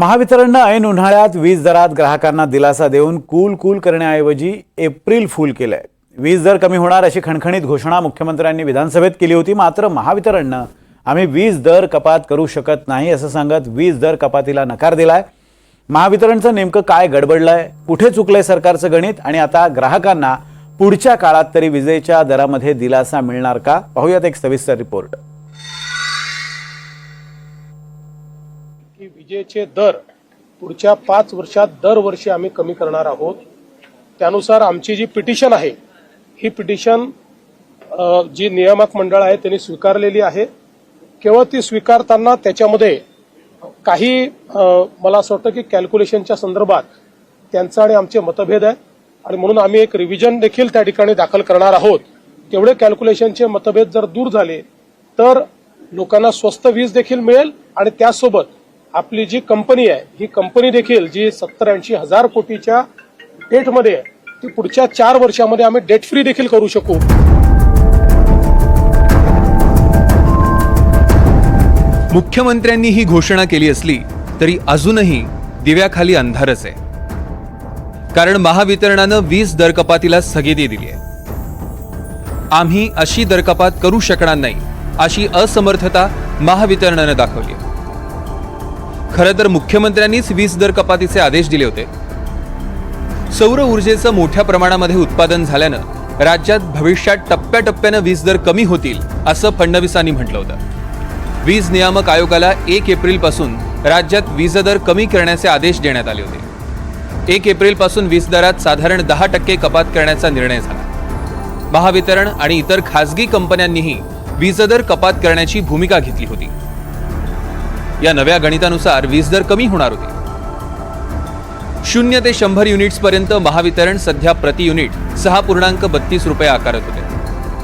महावितरणनं ऐन उन्हाळ्यात वीज दरात ग्राहकांना दिलासा देऊन कूल कूल करण्याऐवजी एप्रिल फूल केलंय. वीज दर कमी होणार अशी खणखणीत घोषणा मुख्यमंत्र्यांनी विधानसभेत केली होती. मात्र महावितरणनं आम्ही वीज दर कपात करू शकत नाही असं सांगत वीज दर कपातीला नकार दिलाय. महावितरणचं नेमकं काय गडबडलंय? कुठे चुकलंय सरकारचं गणित? आणि आता ग्राहकांना पुढच्या काळात तरी विजेच्या दरामध्ये दिलासा मिळणार का? पाहूयात एक सविस्तर रिपोर्ट. विजेचे दर पुढच्या पाच वर्षात दरवर्षी आम्ही कमी करणार आहोत. त्यानुसार आमची जी पिटिशन आहे ही पिटिशन जी नियामक मंडळ आहे त्यांनी स्वीकारलेली आहे. केवळ ती स्वीकारताना त्याच्यामध्ये काही मला असं वाटतं की कॅल्क्युलेशनच्या संदर्भात त्यांचा आणि आमचे मतभेद आहे आणि म्हणून आम्ही एक रिव्हिजन देखील त्या ठिकाणी दाखल करणार आहोत. तेवढे कॅल्क्युलेशनचे मतभेद जर दूर झाले तर लोकांना स्वस्त वीज देखील मिळेल आणि त्यासोबत आपली जी कंपनी आहे ही कंपनी देखील जी सत्तर ऐंशी हजार कोटीच्या डेटमध्ये आहे ती पुढच्या चार वर्षामध्ये आम्ही डेट फ्री देखील करू शकू. मुख्यमंत्र्यांनी ही घोषणा केली असली तरी अजूनही दिव्याखाली अंधारच आहे. कारण महावितरणानं वीज दरकपातीला स्थगिती दिली आहे. आम्ही अशी दरकपात करू शकणार नाही अशी असमर्थता महावितरणानं दाखवली आहे. खरं तर मुख्यमंत्र्यांनीच वीज दर कपातीचे आदेश दिले होते. सौर ऊर्जेचं मोठ्या प्रमाणामध्ये उत्पादन झाल्यानं राज्यात भविष्यात टप्प्याटप्प्यानं वीज दर कमी होतील असं फडणवीसांनी म्हटलं होतं. वीज नियामक आयोगाला एक एप्रिलपासून राज्यात वीज दर कमी करण्याचे आदेश देण्यात आले होते. एक एप्रिलपासून वीज दरात साधारण दहा टक्के कपात करण्याचा निर्णय झाला. महावितरण आणि इतर खासगी कंपन्यांनीही वीज दर कपात करण्याची भूमिका घेतली होती. या नव्या गणितानुसार वीज दर कमी होणार होते. शून्य ते शंभर युनिट्सपर्यंत महावितरण सध्या प्रति युनिट सहा पूर्णांक बत्तीस रुपये आकारत होते.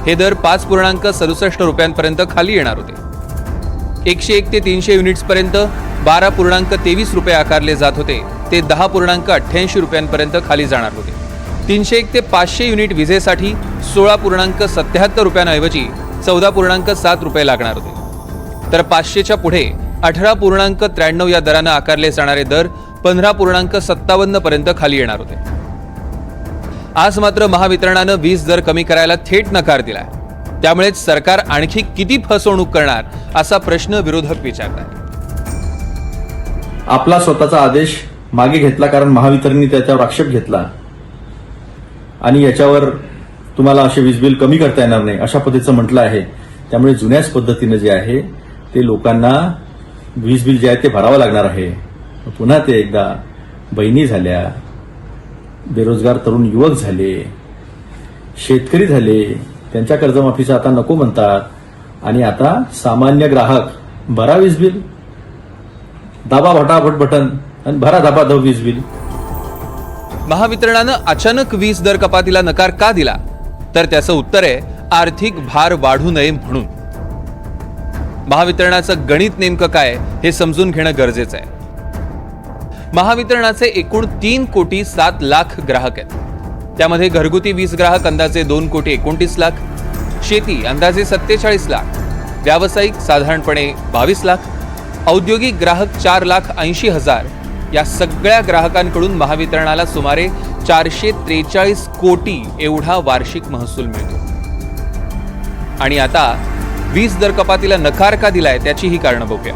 हे दर पाच पूर्णांक सदुसष्ट रुपयांपर्यंत खाली येणार होते. एकशे एक ते तीनशे युनिट्सपर्यंत बारा पूर्णांक तेवीस रुपये आकारले जात होते. ते दहा पूर्णांक अठ्ठ्याऐंशी रुपयांपर्यंत खाली जाणार होते. तीनशे एक ते पाचशे युनिट विजेसाठी सोळा पूर्णांक सत्याहत्तर रुपयांऐवजी चौदा पूर्णांक सात रुपये लागणार होते. तर पाचशेच्या पुढे अठरा पूर्णांक त्र्याण्णव या दरानं आकारले जाणारे दर पंधरा पूर्णांक सत्तावन्न पर्यंत खाली येणार होते. आज मात्र महावितरणानं वीज दर कमी करायला थेट नकार दिलाय. त्यामुळेच सरकार आणखी किती फसवणूक करणार असा प्रश्न विरोधक विचारतात आपला स्वतःचा आदेश मागे घेतला कारण महावितरणने त्याच्यावर आक्षेप घेतला. आणि याच्यावर तुम्हाला असे वीज बिल कमी करता येणार नाही अशा पद्धतीचं म्हटलं आहे. त्यामुळे जुन्याच पद्धतीनं जे आहे ते लोकांना वीज बिल जे आहे ते भरावं लागणार आहे. पुन्हा ते एकदा बहिणी झाल्या बेरोजगार तरुण युवक झाले शेतकरी झाले त्यांच्या कर्जमाफीचं आता नको म्हणतात आणि आता सामान्य ग्राहक भरा वीज बिल दाबा भटाभट बटन आणि भरा दाबा धब वीज बिल. महावितरणानं अचानक वीज दर कपातीला नकार का दिला? तर त्याचं उत्तर आहे आर्थिक भार वाढू नये म्हणून. महावितरणाचं गणित नेमकं काय हे समजून घेणं गरजेचं आहे. महावितरणाचे एकूण तीन कोटी सात लाख ग्राहक आहेत. त्यामध्ये घरगुती वीज ग्राहक अंदाजे दोन कोटी एकोणतीस लाख शेती अंदाजे सत्तेचाळीस लाख व्यावसायिक साधारणपणे बावीस लाख औद्योगिक ग्राहक चार लाख ऐंशी हजार या सगळ्या ग्राहकांकडून महावितरणाला सुमारे चारशे त्रेचाळीस कोटी एवढा वार्षिक महसूल मिळतो. आणि आता वीज दर कपातीला नकार का दिलाय त्याची ही कारणं बघूया.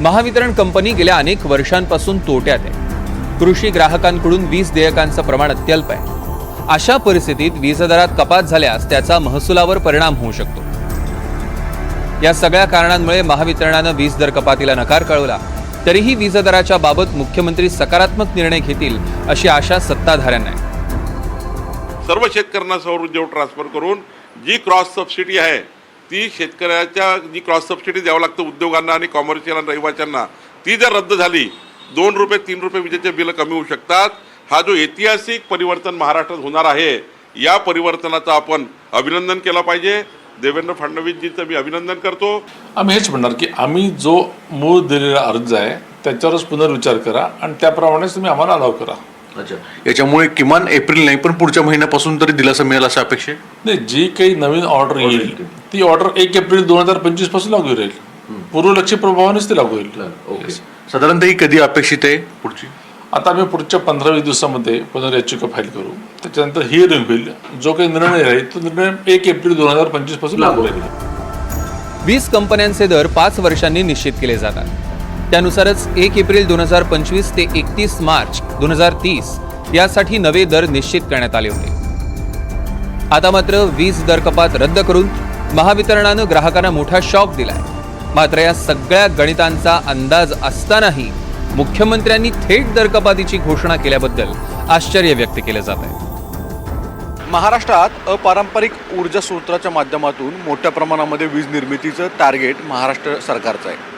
महावितरण कंपनी गेल्या अनेक वर्षांपासून तोट्यात आहे. कृषी ग्राहकांकडून वीज देयकांचं प्रमाण अत्यल्प आहे. अशा परिस्थितीत वीज दरात कपात झाल्यास त्याचा महसुलावर परिणाम होऊ शकतो. या सगळ्या कारणांमुळे महावितरणानं वीज दर कपातीला नकार कळवला तरीही वीज दराच्या बाबत मुख्यमंत्री सकारात्मक निर्णय घेतील अशी आशा सत्ताधाऱ्यांना आहे. सर्व शेतकऱ्यांना सौर उद्योग ट्रान्सफर करून जी क्रॉस सबसिडी आहे ती शेतकऱ्याच्या जी क्रॉस सबसिडी द्यावं लागतं उद्योगांना आणि कॉमर्शियल आणि रहिवाशांना ती जर रद्द झाली दोन रुपये तीन रुपये विजेचे बिलं कमी होऊ शकतात. हा जो ऐतिहासिक परिवर्तन महाराष्ट्रात होणार आहे या परिवर्तनाचं आपण अभिनंदन केलं पाहिजे. देवेंद्र फडणवीसजीचं मी अभिनंदन करतो. आम्ही हेच म्हणणार की आम्ही जो मूळ दिलेला अर्ज आहे त्याच्यावरच पुनर्विचार करा आणि त्याप्रमाणेच तुम्ही आम्हाला अलाव करा. अच्छा. याच्यामुळे किमान एप्रिल नाही पण पुढच्या महिन्यापासून तरी दिलासा मिळेल असं अपेक्षा आहे नाही जी काही नवीन ऑर्डर येईल ती ऑर्डर एक एप्रिल दोन हजार पंचवीसपासून लागू राहील. पूर्वलक्षी प्रभावानेच ते लागू होईल ओके. साधारणतः ही कधी अपेक्षित आहे पुढची? आता आम्ही पुढच्या पंधरा वीस दिवसामध्ये पुनर्याचिका फाईल करू. त्याच्यानंतर हिअरिंग होईल. जो काही निर्णय राहील तो निर्णय एक एप्रिल दोन हजार पंचवीसपासून लागू. होईल वीस कंपन्यांचे दर पाच वर्षांनी निश्चित केले जातात. त्यानुसारच एक एप्रिल दोन हजार पंचवीस ते एकतीस मार्च दोन हजार तीस यासाठी नवे दर निश्चित करण्यात आले होते. आता मात्र वीज दर कपात रद्द करून महावितरणानं ग्राहकांना मोठा शॉक दिलाय. मात्र या सगळ्या गणितांचा अंदाज असतानाही मुख्यमंत्र्यांनी थेट दर कपातीची घोषणा केल्याबद्दल आश्चर्य व्यक्त केलं जात आहे महाराष्ट्रात अपारंपरिक ऊर्जा स्रोताच्या माध्यमातून मोठ्या प्रमाणामध्ये वीज निर्मितीचं टार्गेट महाराष्ट्र सरकारचं आहे.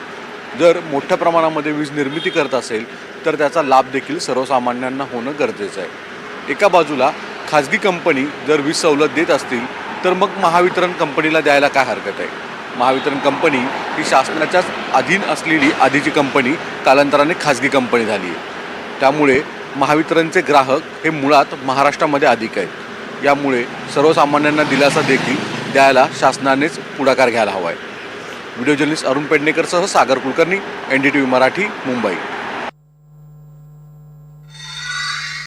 जर मोठ्या प्रमाणामध्ये वीज निर्मिती करत असेल तर त्याचा लाभ देखील सर्वसामान्यांना होणं गरजेचं आहे. एका बाजूला खाजगी कंपनी जर वीज सवलत देत असतील तर मग महावितरण कंपनीला द्यायला काय हरकत आहे? महावितरण कंपनी ही शासनाच्याच अधीन असलेली आधीची कंपनी कालांतराने खाजगी कंपनी झाली आहे. त्यामुळे महावितरणचे ग्राहक हे मुळात महाराष्ट्रामध्ये अधिक आहेत. यामुळे सर्वसामान्यांना दिलासा देखील द्यायला शासनानेच पुढाकार घ्यायला हवा आहे. Video journalist Arun पेडणेकरसह Sagar Kulkarni N D T V Marathi Mumbai.